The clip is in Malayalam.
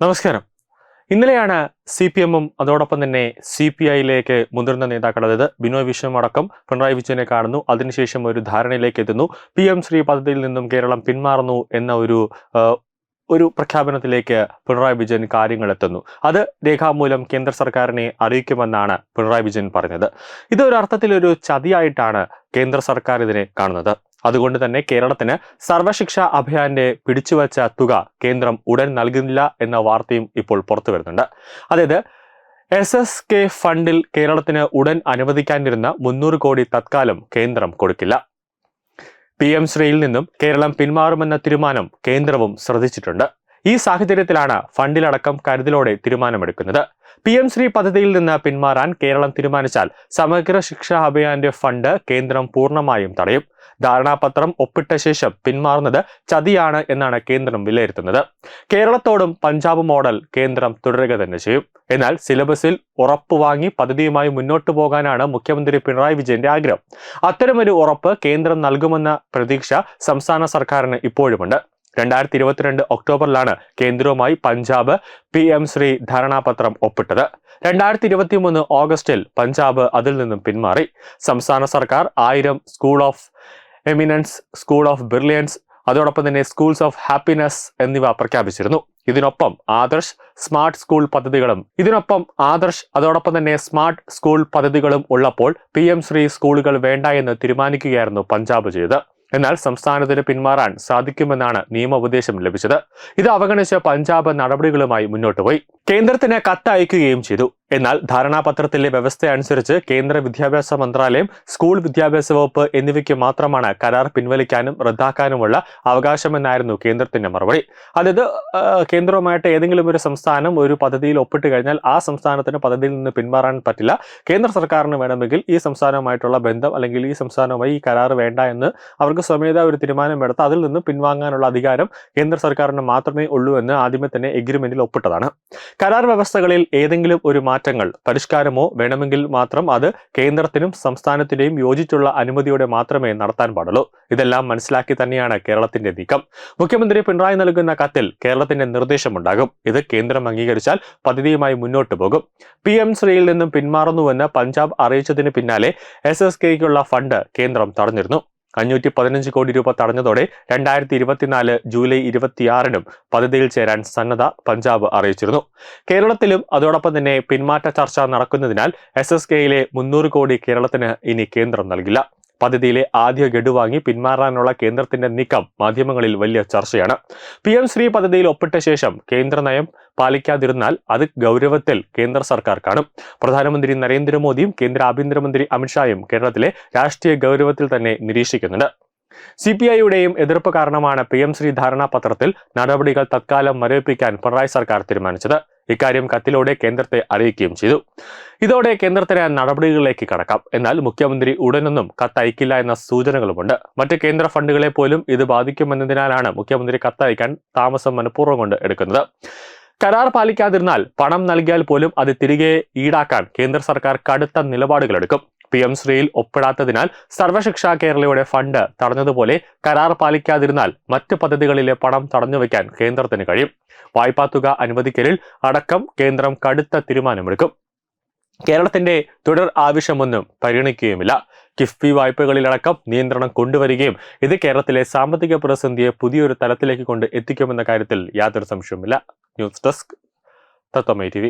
നമസ്കാരം. ഇന്നലെയാണ് സി പി എമ്മും അതോടൊപ്പം തന്നെ സി പി ഐയിലേക്ക് മുതിർന്ന നേതാക്കൾ അതായത് ബിനോയ് വിശ്വം അടക്കം പിണറായി വിജയനെ കാണുന്നു. അതിനുശേഷം ഒരു ധാരണയിലേക്ക് എത്തുന്നു. പി എം ശ്രീ പദ്ധതിയിൽ നിന്നും കേരളം പിന്മാറുന്നു എന്ന ഒരു ഒരു പ്രഖ്യാപനത്തിലേക്ക് പിണറായി വിജയൻ കാര്യങ്ങൾ എത്തുന്നു അത് രേഖാമൂലം കേന്ദ്ര സർക്കാരിനെ അറിയിക്കുമെന്നാണ് പിണറായി വിജയൻ പറഞ്ഞത്. ഇതൊരർത്ഥത്തിലൊരു ചതിയായിട്ടാണ് കേന്ദ്ര സർക്കാർ ഇതിനെ കാണുന്നത്. അതുകൊണ്ട് തന്നെ കേരളത്തിന് സർവശിക്ഷ അഭിയാന്റെ പിടിച്ചുവച്ച തുക കേന്ദ്രം ഉടൻ നൽകുന്നില്ല എന്ന വാർത്തയും ഇപ്പോൾ പുറത്തു വരുന്നുണ്ട്. അതായത് എസ് എസ് കെ ഫണ്ടിൽ കേരളത്തിന് ഉടൻ അനുവദിക്കാനിരുന്ന മുന്നൂറ് കോടി തത്കാലം കേന്ദ്രം കൊടുക്കില്ല. പി എം ശ്രീയിൽ നിന്നും കേരളം പിന്മാറുമെന്ന തീരുമാനം കേന്ദ്രവും ശ്രദ്ധിച്ചിട്ടുണ്ട്. ഈ സാഹചര്യത്തിലാണ് ഫണ്ടിലടക്കം കരുതലോടെ തീരുമാനമെടുക്കുന്നത്. പി എം ശ്രീ പദ്ധതിയിൽ നിന്ന് പിന്മാറാൻ കേരളം തീരുമാനിച്ചാൽ സമഗ്ര ശിക്ഷാ അഭിയാന്റെ ഫണ്ട് കേന്ദ്രം പൂർണമായും തടയും. ധാരണാപത്രം ഒപ്പിട്ട ശേഷം പിന്മാറുന്നത് ചതിയാണ് എന്നാണ് കേന്ദ്രം വിലയിരുത്തുന്നത്. കേരളത്തോടും പഞ്ചാബ് മോഡൽ കേന്ദ്രം തുടരുക തന്നെ ചെയ്യും. എന്നാൽ സിലബസിൽ ഉറപ്പ് വാങ്ങി പദ്ധതിയുമായി മുന്നോട്ടു പോകാനാണ് മുഖ്യമന്ത്രി പിണറായി വിജയന്റെ ആഗ്രഹം. അത്തരമൊരു ഉറപ്പ് കേന്ദ്രം നൽകുമെന്ന പ്രതീക്ഷ സംസ്ഥാന സർക്കാരിന് ഇപ്പോഴുമുണ്ട്. രണ്ടായിരത്തി ഇരുപത്തിരണ്ട് ഒക്ടോബറിലാണ് കേന്ദ്രവുമായി പഞ്ചാബ് പി എം ശ്രീ ധാരണാപത്രം ഒപ്പിട്ടത്. രണ്ടായിരത്തി ഇരുപത്തി മൂന്ന് ഓഗസ്റ്റിൽ പഞ്ചാബ് അതിൽ നിന്നും പിന്മാറി. സംസ്ഥാന സർക്കാർ ആയിരം school of eminence school of brilliance അതോടൊപ്പം തന്നെ സ്കൂൾസ് ഓഫ് ഹാപ്പിനെസ് എന്നിവ പ്രഖ്യാപിച്ചിരുന്നു. ഇതിനൊപ്പം ആദർശ് സ്മാർട്ട് സ്കൂൾ പദ്ധതികളും ഇതിനൊപ്പം ആദർശ് അതോടൊപ്പം തന്നെ സ്മാർട്ട് സ്കൂൾ പദ്ധതികളും ഉള്ളപ്പോൾ പി എം ശ്രീ സ്കൂളുകൾ വേണ്ട എന്ന് തീരുമാനിക്കുകയായിരുന്നു പഞ്ചാബ് ചെയ്തത്. എന്നാൽ സംസ്ഥാനത്തിന് പിന്മാറാൻ സാധിക്കുമെന്നാണ് നിയമോപദേശം ലഭിച്ചത്. ഇത് അവഗണിച്ച് പഞ്ചാബ് നടപടികളുമായി മുന്നോട്ട് പോയി. കേന്ദ്രത്തിന് കത്ത് അയക്കുകയും ചെയ്തു. എന്നാൽ ധാരണാപത്രത്തിലെ വ്യവസ്ഥ അനുസരിച്ച് കേന്ദ്ര വിദ്യാഭ്യാസ മന്ത്രാലയം സ്കൂൾ വിദ്യാഭ്യാസ വകുപ്പ് എന്നിവയ്ക്ക് മാത്രമാണ് കരാർ പിൻവലിക്കാനും റദ്ദാക്കാനുമുള്ള അവകാശമെന്നായിരുന്നു കേന്ദ്രത്തിന്റെ മറുപടി. അതായത് കേന്ദ്രവുമായിട്ട് ഏതെങ്കിലും ഒരു സംസ്ഥാനം ഒരു പദ്ധതിയിൽ ഒപ്പിട്ട് കഴിഞ്ഞാൽ ആ സംസ്ഥാനത്തിന് പദ്ധതിയിൽ നിന്ന് പിന്മാറാൻ പറ്റില്ല. കേന്ദ്ര സർക്കാരിന് വേണമെങ്കിൽ ഈ സംസ്ഥാനവുമായിട്ടുള്ള ബന്ധം അല്ലെങ്കിൽ ഈ സംസ്ഥാനവുമായി ഈ കരാർ വേണ്ട എന്ന് അവർക്ക് സ്വമേധ ഒരു തീരുമാനമെടുത്ത് അതിൽ നിന്ന് പിൻവാങ്ങാനുള്ള അധികാരം കേന്ദ്ര സർക്കാരിന് മാത്രമേ ഉള്ളൂ എന്ന് ആദ്യമേ തന്നെ എഗ്രിമെന്റിൽ ഒപ്പിട്ടതാണ്. കരാർ വ്യവസ്ഥകളിൽ ഏതെങ്കിലും ഒരു മാറ്റങ്ങൾ പരിഷ്കാരമോ വേണമെങ്കിൽ മാത്രം അത് കേന്ദ്രത്തിനും സംസ്ഥാനത്തിന്റെയും യോജിച്ചുള്ള അനുമതിയോടെ മാത്രമേ നടത്താൻ പാടുള്ളൂ. ഇതെല്ലാം മനസ്സിലാക്കി തന്നെയാണ് കേരളത്തിന്റെ നീക്കം. മുഖ്യമന്ത്രി പിണറായി നൽകുന്ന കത്തിൽ കേരളത്തിന്റെ നിർദ്ദേശമുണ്ടാകും. ഇത് കേന്ദ്രം അംഗീകരിച്ചാൽ പദ്ധതിയുമായി മുന്നോട്ട് പോകും. പി എം ശ്രീയിൽ നിന്നും പിന്മാറുന്നുവെന്ന് പഞ്ചാബ് അറിയിച്ചതിന് പിന്നാലെ എസ് എസ് കെയ്ക്കുള്ള ഫണ്ട് കേന്ദ്രം തടഞ്ഞിരുന്നു. അഞ്ഞൂറ്റി പതിനഞ്ച് കോടി രൂപ തടഞ്ഞതോടെ രണ്ടായിരത്തി ഇരുപത്തിനാല് ജൂലൈ ഇരുപത്തിയാറിനും പദ്ധതിയിൽ ചേരാൻ സന്നദ്ധ പഞ്ചാബ് അറിയിച്ചിരുന്നു. കേരളത്തിലും അതോടൊപ്പം തന്നെ പിന്മാറ്റ ചർച്ച നടക്കുന്നതിനാൽ എസ് എസ് കെയിലെ മുന്നൂറ് കോടി കേരളത്തിന് ഇനി കേന്ദ്രം നൽകില്ല. പദ്ധതിയിലെ ആദ്യ ഗഡു വാങ്ങി പിന്മാറാനുള്ള കേന്ദ്രത്തിന്റെ നീക്കം മാധ്യമങ്ങളിൽ വലിയ ചർച്ചയാണ്. പി എം ശ്രീ പദ്ധതിയിൽ ഒപ്പിട്ട ശേഷം കേന്ദ്ര നയം പാലിക്കാതിരുന്നാൽ അത് ഗൗരവത്തിൽ കേന്ദ്ര സർക്കാർ കാണും. പ്രധാനമന്ത്രി നരേന്ദ്രമോദിയും കേന്ദ്ര ആഭ്യന്തരമന്ത്രി അമിത്ഷായും കേരളത്തിലെ രാഷ്ട്രീയ ഗൗരവത്തിൽ തന്നെ നിരീക്ഷിക്കുന്നുണ്ട്. സി പി ഐയുടെയും എതിർപ്പ് കാരണമാണ് പി എം ശ്രീ ധാരണാപത്രത്തിൽ നടപടികൾ തത്കാലം മരവിപ്പിക്കാൻ പിണറായി സർക്കാർ തീരുമാനിച്ചത്. ഇക്കാര്യം കത്തിലൂടെ കേന്ദ്രത്തെ അറിയിക്കുകയും ചെയ്തു. ഇതോടെ കേന്ദ്രത്തിന് നടപടികളിലേക്ക് കടക്കാം. എന്നാൽ മുഖ്യമന്ത്രി ഉടനൊന്നും കത്തയക്കില്ല എന്ന സൂചനകളുമുണ്ട്. മറ്റ് കേന്ദ്ര ഫണ്ടുകളെ പോലും ഇത് ബാധിക്കുമെന്നതിനാലാണ് മുഖ്യമന്ത്രി കത്തയക്കാൻ താമസം മനഃപൂർവം കൊണ്ട് എടുക്കുന്നത്. കരാർ പാലിക്കാതിരുന്നാൽ പണം നൽകിയാൽ പോലും അത് തിരികെ ഈടാക്കാൻ കേന്ദ്ര സർക്കാർ കടുത്ത നിലപാടുകളെടുക്കും. പി എം ശ്രീയിൽ ഒപ്പിടാത്തതിനാൽ സർവശിക്ഷ കേരളയുടെ ഫണ്ട് തടഞ്ഞതുപോലെ കരാർ പാലിക്കാതിരുന്നാൽ മറ്റ് പദ്ധതികളിലെ പണം തടഞ്ഞുവെക്കാൻ കേന്ദ്രത്തിന് കഴിയും. വായ്പാ തുക അനുവദിക്കലിൽ അടക്കം കേന്ദ്രം കടുത്ത തീരുമാനമെടുക്കും. കേരളത്തിന്റെ തുടർ ആവശ്യമൊന്നും പരിഗണിക്കുകയുമില്ല. കിഫ്ബി വായ്പകളിലടക്കം നിയന്ത്രണം കൊണ്ടുവരികയും ഇത് കേരളത്തിലെ സാമ്പത്തിക പ്രതിസന്ധിയെ പുതിയൊരു തലത്തിലേക്ക് കൊണ്ട് എത്തിക്കുമെന്ന കാര്യത്തിൽ യാതൊരു സംശയവുമില്ല. ന്യൂസ് ഡെസ്ക് തത്വമൈ ടി